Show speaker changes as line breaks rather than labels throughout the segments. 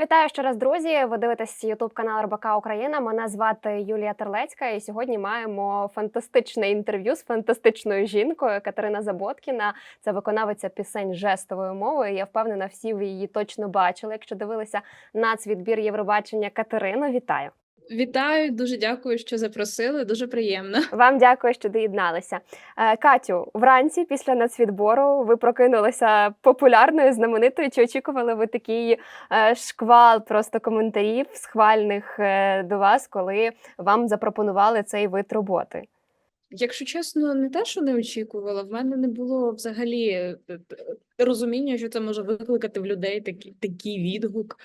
Вітаю ще раз, друзі. Ви дивитесь Ютуб канал РБК Україна. Мене звати Юлія Терлецька, і сьогодні маємо фантастичне інтерв'ю з фантастичною жінкою Катерина Заботкіна. Це виконавиця пісень жестовою мовою. Я впевнена, всі ви її точно бачили. Якщо дивилися нацвідбір Євробачення Катерину, вітаю.
Вітаю, дуже дякую, що запросили. Дуже приємно.
Вам дякую, що доєдналися. Е, Катю, вранці після нацвідбору ви прокинулися популярною, знаменитою. Чи очікували ви такий е, шквал просто коментарів схвальних е, до вас, коли вам запропонували цей вид роботи?
Якщо чесно, не те, що не очікувала, в мене не було взагалі розуміння, що це може викликати в людей такий, такий відгук.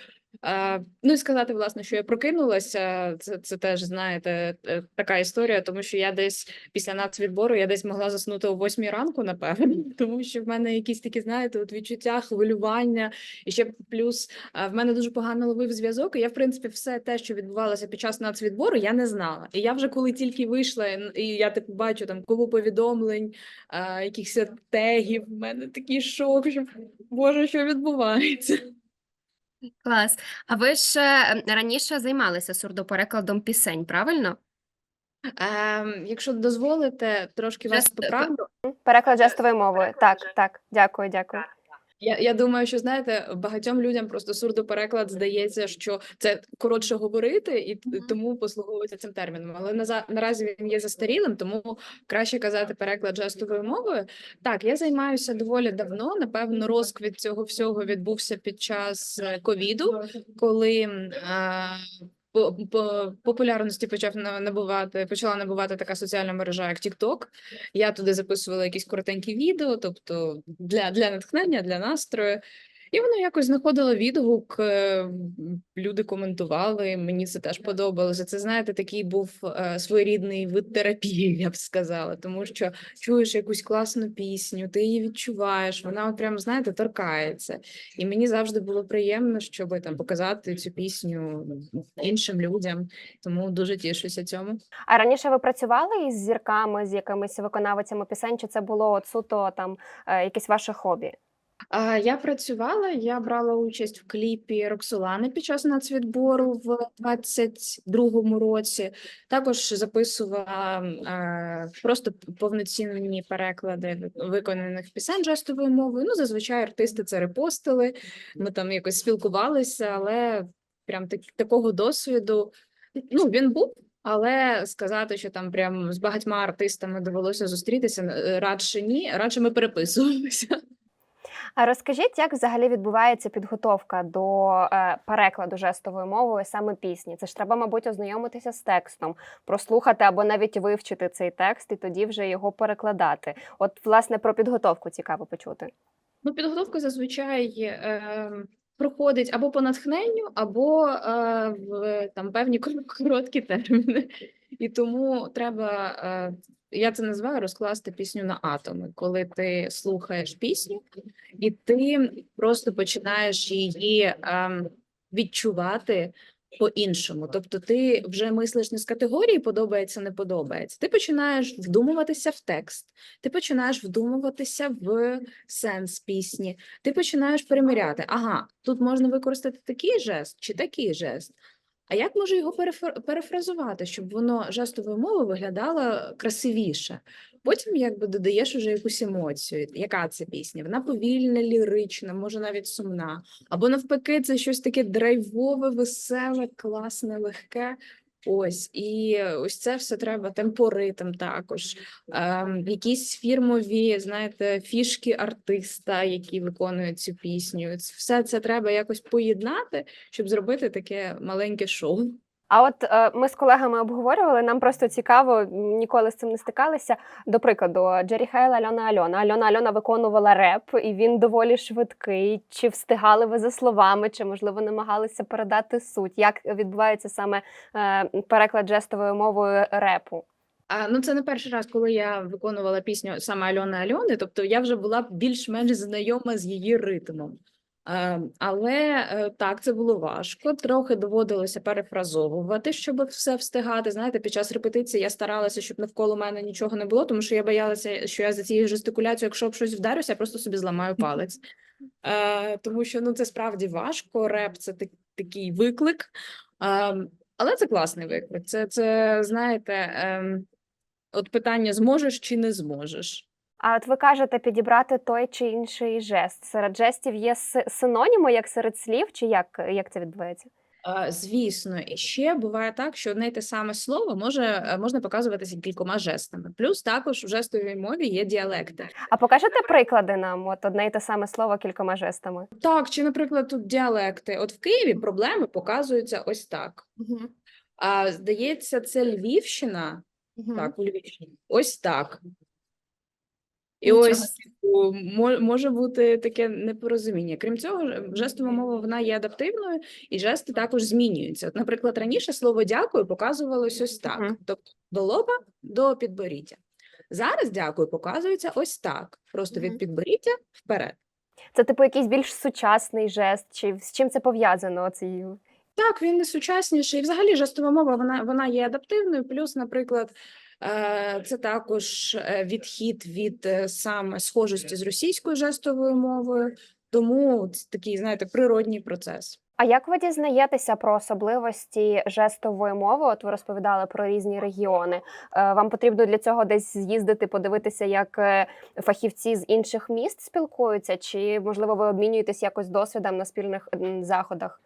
Ну і сказати, власне, що я прокинулася, це, це теж, знаєте, е, така історія, тому що я десь після нацвідбору я десь могла заснути о восьмій ранку, напевно, тому що в мене якісь такі, знаєте, от відчуття, хвилювання, і ще плюс в мене дуже погано ловив зв'язок. І я, в принципі, все те, що відбувалося під час нацвідбору, я не знала. І я вже коли тільки вийшла, і і я типу бачу там купу повідомлень, якихось тегів, в мене такий шок, що боже, що відбувається.
Клас. А ви ж е, раніше займалися сурдоперекладом пісень, правильно?
Ем, якщо дозволите, трошки вас
Жест-
поправлю.
Переклад жестовою мовою. Так, так, дякую, дякую.
Я, я думаю, що знаєте, багатьом людям просто сурдопереклад здається, що це коротше говорити, і тому послуговуються цим терміном. Але наза- наразі він є застарілим, тому краще казати переклад жестовою мовою. Так, я займаюся доволі давно. Напевно, розквіт цього всього відбувся під час е, ковіду, коли а, по, по популярності почав набувати, почала набувати така соціальна мережа, як TikTok. Я туди записувала якісь коротенькі відео, тобто для, для натхнення, для настрою. І воно якось знаходило відгук, е, люди коментували, мені це теж подобалося. Це, знаєте, такий був е, своєрідний вид терапії, я б сказала, тому що чуєш якусь класну пісню, ти її відчуваєш, вона от прям, знаєте, торкається. І мені завжди було приємно, щоб там показати цю пісню іншим людям, тому дуже тішуся цьому.
А раніше ви працювали із зірками, з якимись виконавицями пісень, чи це було от суто там е, якесь ваше хобі?
Я працювала, я брала участь в кліпі Роксолани під час нацвідбору в 22-му році. Також записувала е, просто повноцінні переклади виконаних пісень жестовою мовою. Ну, зазвичай артисти це репостили, ми там якось спілкувалися, але прям так, такого досвіду ну, він був. Але сказати, що там прям з багатьма артистами довелося зустрітися, е, радше ні, радше ми переписувалися.
А розкажіть, як взагалі відбувається підготовка до е, перекладу жестовою мовою саме пісні? Це ж треба, мабуть, ознайомитися з текстом, прослухати або навіть вивчити цей текст і тоді вже його перекладати. От, власне, про підготовку цікаво почути.
Ну, підготовка зазвичай е, проходить або по натхненню, або е, в там певні короткі терміни. І тому треба, е, я це називаю розкласти пісню на атоми, коли ти слухаєш пісню, і ти просто починаєш її ем, відчувати по-іншому. Тобто ти вже мислиш не з категорії подобається, не подобається. Ти починаєш вдумуватися в текст, ти починаєш вдумуватися в сенс пісні, ти починаєш переміряти. Ага, тут можна використати такий жест чи такий жест. А як можу його перефра- перефразувати, щоб воно жестовою мовою виглядало красивіше? Потім якби додаєш уже якусь емоцію. Яка це пісня? Вона повільна, лірична, може навіть сумна. Або навпаки, це щось таке драйвове, веселе, класне, легке. Ось, і ось це все треба темпоритм також. Е, якісь фірмові, знаєте, фішки артиста, які виконують цю пісню. Все це треба якось поєднати, щоб зробити таке маленьке шоу.
А от е, ми з колегами обговорювали, нам просто цікаво, ніколи з цим не стикалися. До прикладу, Джері Хейл, Альона Альона. Альона Альона виконувала реп, і він доволі швидкий. Чи встигали ви за словами, чи можливо намагалися передати суть? Як відбувається саме е, переклад жестовою мовою репу?
А, ну, це не перший раз, коли я виконувала пісню саме Альони Альони, тобто я вже була більш-менш знайома з її ритмом. Е, але е, так, це було важко. Трохи доводилося перефразовувати, щоб все встигати. Знаєте, під час репетиції я старалася, щоб навколо мене нічого не було, тому що я боялася, що я за цією жестикуляцією, якщо об щось вдарюся, я просто собі зламаю палець. Е, тому що ну це справді важко. Реп це такий виклик. Е, але це класний виклик. Це, це знаєте, е, от питання: зможеш чи не зможеш.
А от ви кажете підібрати той чи інший жест. Серед жестів є синоніми, як серед слів, чи як, як це відбувається?
Звісно, і ще буває так, що одне й те саме слово може е, можна показуватися кількома жестами. Плюс також у жестовій мові є діалекти.
А покажете приклади нам? От одне й те саме слово кількома жестами.
Так, чи, наприклад, тут діалекти. От в Києві проблеми показуються ось так. А здається, це Львівщина. Так, у Львівщині. Ось так. І
Нічого
ось типу, може бути таке непорозуміння. Крім цього, жестова мова вона є адаптивною, і жести також змінюються. От, наприклад, раніше слово дякую показувалось ось так:
Мгм.
тобто до лоба до підборіддя. Зараз дякую показується ось так: просто
Мгм.
від підборіддя вперед.
Це типу якийсь більш сучасний жест, чи з чим це пов'язано? Цей
Так, він не сучасніший. І взагалі жестова мова вона, вона є адаптивною. Плюс, наприклад, це також е, відхід від е, саме схожості з російською жестовою мовою. Тому такий, знаєте, природній процес.
А як ви дізнаєтеся про особливості жестової мови? От ви розповідали про різні регіони. Е, Вам потрібно для цього десь з'їздити, подивитися, як е, фахівці з інших міст спілкуються, чи можливо ви обмінюєтесь якось досвідом на спільних заходах?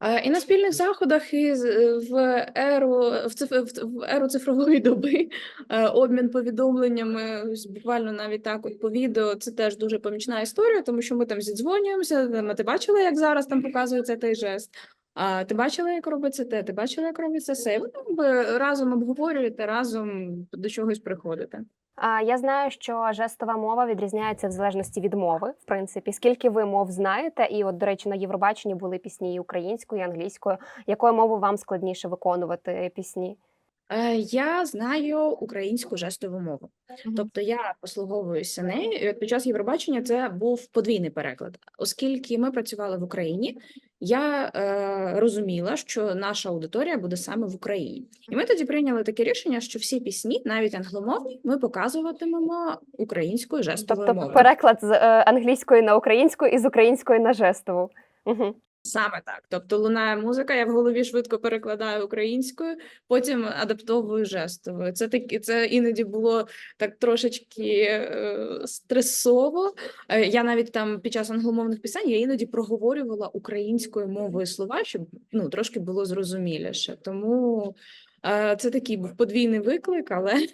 Е, І на спільних заходах, і е, в еру в циф- в- еру цифрової доби е, обмін повідомленнями, буквально навіть так, от по відео, це теж дуже помічна історія, тому що ми там зідзвонюємося. там, Ти бачила, як зараз там показується той жест? А ти бачила, як робиться те? Ти бачила, як робиться? І ви якби разом обговорюєте, разом до чогось приходите.
Я знаю, що жестова мова відрізняється в залежності від мови. В принципі, скільки ви мов знаєте, і от, до речі, на Євробаченні були пісні і українською, і англійською. Якою мовою вам складніше виконувати пісні?
Е, Я знаю українську жестову мову. Тобто я послуговуюся нею. І от під час Євробачення це був подвійний переклад, оскільки ми працювали в Україні. Я е, розуміла, що наша аудиторія буде саме в Україні, і ми тоді прийняли таке рішення, що всі пісні, навіть англомовні, ми показуватимемо українською жестовою
Тобто
мовою.
переклад з е, англійської на українську і з української на жестову. Угу.
Саме так. Тобто лунає музика, я в голові швидко перекладаю українською, потім адаптовую жестовою. Це такі, це іноді було так трошечки е, стресово. Е, я навіть там під час англомовних пісень я іноді проговорювала українською мовою слова, щоб ну трошки було зрозуміліше. Тому е, це такий був подвійний виклик, але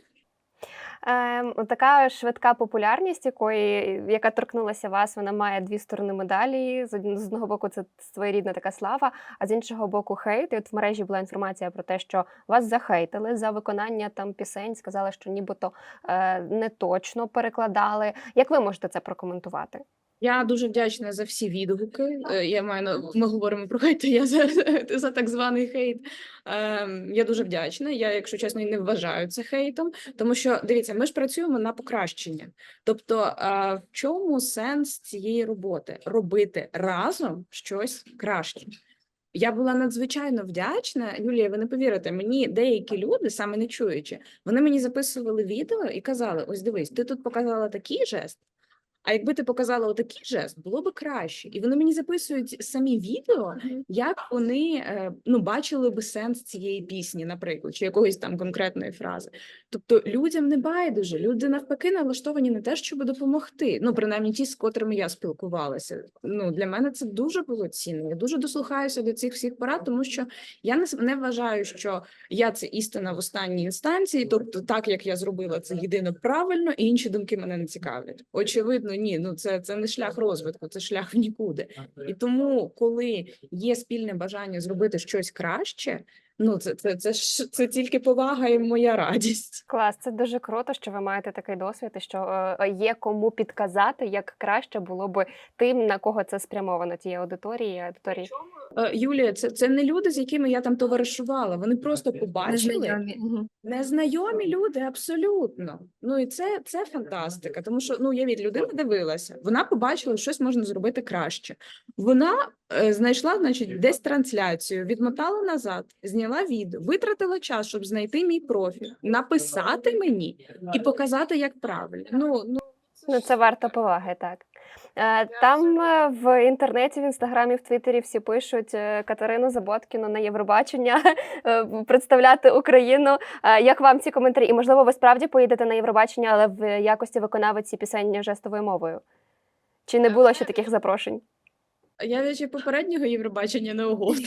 така швидка популярність, якої яка торкнулася вас, вона має дві сторони медалі. З одного боку, це своєрідна така слава, а з іншого боку, хейт. І от в мережі була інформація про те, що вас захейтили за виконання там пісень, сказали, що нібито е, не точно перекладали. Як ви можете це прокоментувати?
Я дуже вдячна за всі відгуки. Е, Я маю ми говоримо про хейт, я за, за так званий хейт. Ем, я дуже вдячна. Я, якщо чесно, і не вважаю це хейтом, тому що дивіться, ми ж працюємо на покращення. Тобто, е, в чому сенс цієї роботи? Робити разом щось краще. Я була надзвичайно вдячна. Юлія, ви не повірите, мені деякі люди, саме не чуючи, вони мені записували відео і казали: ось дивись, ти тут показала такий жест. А якби ти показала отакий жест, було би краще. І вони мені записують самі відео, як вони е, ну бачили би сенс цієї пісні, наприклад, чи якоїсь там конкретної фрази. Тобто людям не байдуже, люди навпаки налаштовані на те, щоб допомогти. Ну, принаймні, ті, з котрими я спілкувалася. Ну для мене це дуже було цінно. Я дуже дослухаюся до цих всіх порад, тому що я не, не вважаю, що я це істина в останній інстанції. Тобто, так як я зробила це єдино правильно, і інші думки мене не цікавлять. Очевидно, ні, ну це, це не шлях розвитку, це шлях в нікуди. І тому, коли є спільне бажання зробити щось краще, ну це, це, це, ж це тільки повага і моя радість.
Клас, це дуже круто, що ви маєте такий досвід, і що е, є кому підказати, як краще було би тим, на кого це спрямовано, тієї аудиторії, аудиторії.
Е, Юлія, це, це не люди, з якими я там товаришувала. Вони просто побачили.
Незнайомі.
Незнайомі люди, абсолютно. Ну і це, це фантастика. Тому що ну я від людина дивилася, вона побачила, що щось можна зробити краще. Вона е, знайшла, значить, десь трансляцію, відмотала назад, зняла відео, витратила час, щоб знайти мій профіль, написати мені і показати, як правильно. Ну ну
Ну, це варто поваги, так. Е, Там е, в інтернеті, в інстаграмі, в Твіттері всі пишуть е, Катерину Заботкіну на Євробачення представляти Україну. Як вам ці коментарі? І можливо, ви справді поїдете на Євробачення, але в якості виконавиці пісень жестовою мовою? Чи не було ще таких запрошень?
Я від попереднього Євробачення не угоду.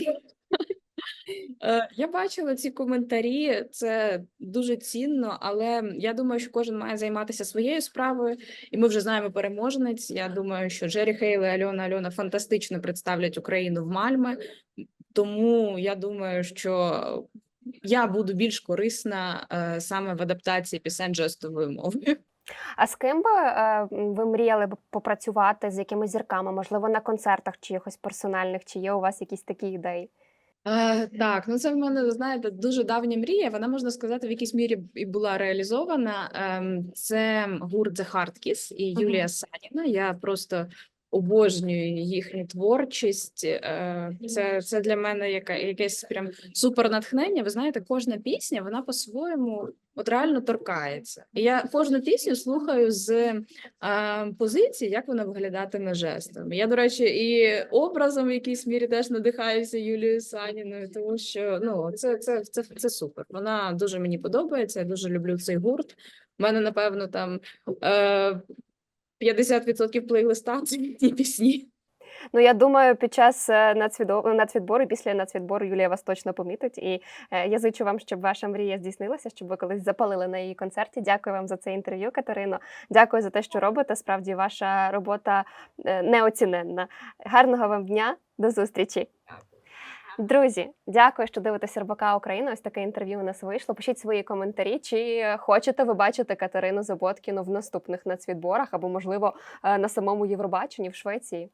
Е, Я бачила ці коментарі, це дуже цінно, але я думаю, що кожен має займатися своєю справою, і ми вже знаємо переможниць. Я думаю, що Джері Хейл і Альона Альона фантастично представлять Україну в Мальме, тому я думаю, що я буду більш корисна е, саме в адаптації пісень жестовою мовою.
А з ким би е, ви мріяли б попрацювати з якимись зірками? Можливо, на концертах чиїхось персональних? Чи є у вас якісь такі ідеї?
Е, так, ну це в мене, знаєте, дуже давня мрія. Вона можна сказати, в якійсь мірі і була реалізована. Ем, це гурт The Hard Kiss і Юлія Саніна. Я просто обожнюю їхню творчість. Е, це, це для мене яка, якесь прям супер натхнення. Ви знаєте, кожна пісня вона по-своєму от реально торкається. І я кожну пісню слухаю з е, позиції, як вона виглядатиме жестом. Я, до речі, і образом в якійсь мірі теж надихаюся Юлією Саніною, тому що ну це, це, це, це супер. Вона дуже мені подобається. Я дуже люблю цей гурт. У мене, напевно, там е, 50% плейлиста це їхні пісні.
Ну, я думаю, під час е, нацвідо- нацвідбору, після нацвідбору Юлія вас точно помітить. І е, я зичу вам, щоб ваша мрія здійснилася, щоб ви колись запалили на її концерті. Дякую вам за це інтерв'ю, Катерино. Дякую за те, що робите. Справді, ваша робота е, неоціненна. Гарного вам дня, до зустрічі. Друзі, дякую, що дивитеся РБК Україна. Ось таке інтерв'ю у нас вийшло. Пишіть свої коментарі, чи хочете ви бачити Катерину Заботкіну в наступних нацвідборах або, можливо, е, на самому Євробаченні в Швеції.